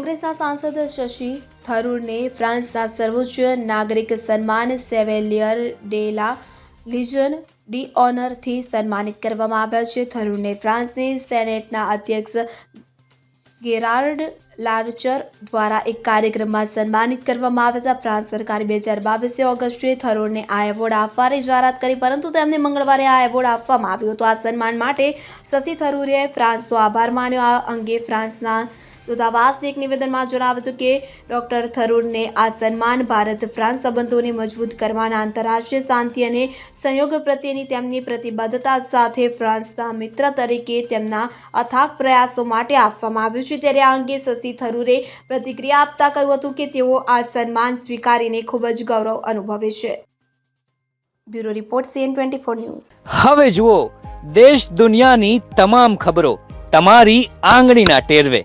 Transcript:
કોંગ્રેસના સાંસદ શશી થરૂરને ફ્રાન્સના સર્વોચ્ચ નાગરિક સન્માન સેવેલિયર ડેલા લિજન ડી ઓનરથી સન્માનિત કરવામાં આવ્યા છે. થરૂરને ફ્રાન્સની સેનેટના અધ્યક્ષ ગેરાર્ડ લાર્ચર દ્વારા એક કાર્યક્રમમાં સન્માનિત કરવામાં આવ્યા હતા. ફ્રાન્સ સરકારે બે હજાર બાવીસની ઓગસ્ટે થરોરને આ એવોર્ડ આપવાની જાહેરાત કરી, પરંતુ તેમને મંગળવારે આ એવોર્ડ આપવામાં આવ્યો હતો. આ સન્માન માટે શશી થરૂરે ફ્રાન્સનો આભાર માન્યો. આ અંગે ફ્રાન્સના દૂતાવાસે એક નિવેદનમાં જણાવ્યું હતું કે ડોક્ટર થરૂરને આ સન્માન ભારત ફ્રાન્સ સંબંધોને મજબૂત કરવાના આંતરરાષ્ટ્રીય શાંતિ અને સંયોગ પ્રત્યેની તેમની પ્રતિબદ્ધતા સાથે ફ્રાન્સના મિત્ર તરીકે તેમના અથાગ પ્રયાસો માટે આપવામાં આવ્યું છે. ત્યારે આ અંગે શશી થરૂરે પ્રતિક્રિયા આપતા કહ્યું હતું કે તેઓ આ સન્માન સ્વીકારીને ખૂબ જ ગૌરવ અનુભવે છે. Bureau report, CN twenty four news. હવે જુઓ, દેશ દુનિયાની તમામ ખબરો તમારી આંગળીના ટેરવે.